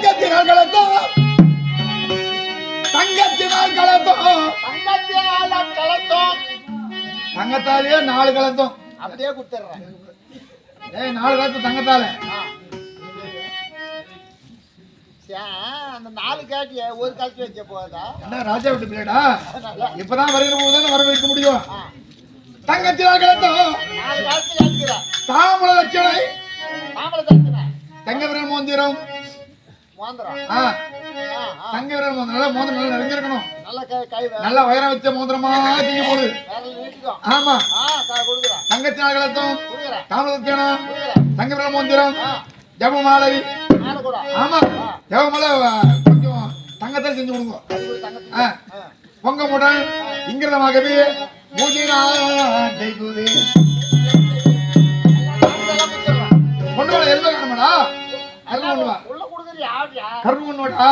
தங்கத்தினால் கலத்தோம் தங்கத்தினால் கலத்தோம் தங்கத்தினால கலத்தோம். தங்கத்தாலேயே நாலு கலத்தோம். அப்படியே கொடுத்துட்றேன் ஏய் நாலு கலத்தம் தங்கத்தால. அந்த நாலு காட்டிய ஒரு காட்சி வச்ச போதா என்ன ராஜா விட்டு பிள்ளைடா? இப்பதான் வருகிற போது தானே வர வைக்க முடியும் தங்கத்தினால் கலத்தோம் நாலு காட்டுகிறேன் தாமர லட்சணை தங்க விரல் மோந்திரம். தங்க விரல் மோந்திரம் நல்லா நல்லா நிறைஞ்சிருக்கணும் நல்ல வயிறம் வச்ச தீங்க போடு. ஆமா. ஆ கா கொடுக்குறேன் தங்கத்தினால் கலத்தோம் கொடுக்குறேன் தாமர லட்சணம் கொடுக்குறேன் தங்க விரல் மோந்திரம் ஜபமாலை ஆமா. கொஞ்சம் தங்கத்தால் செஞ்சு கொடுங்க. அது கூட தங்கத்துக்கு ஆ. ஆ. பொங்கமுடன் இங்கிருதமாகவே மூஜினாட்டை குதி நாலு கொடுத்துட்றேன் கொண்டு வர எல்லாம் காணுமாடா? கரும்பு கொண்டு வா. உள்ள கொடுக்குறியா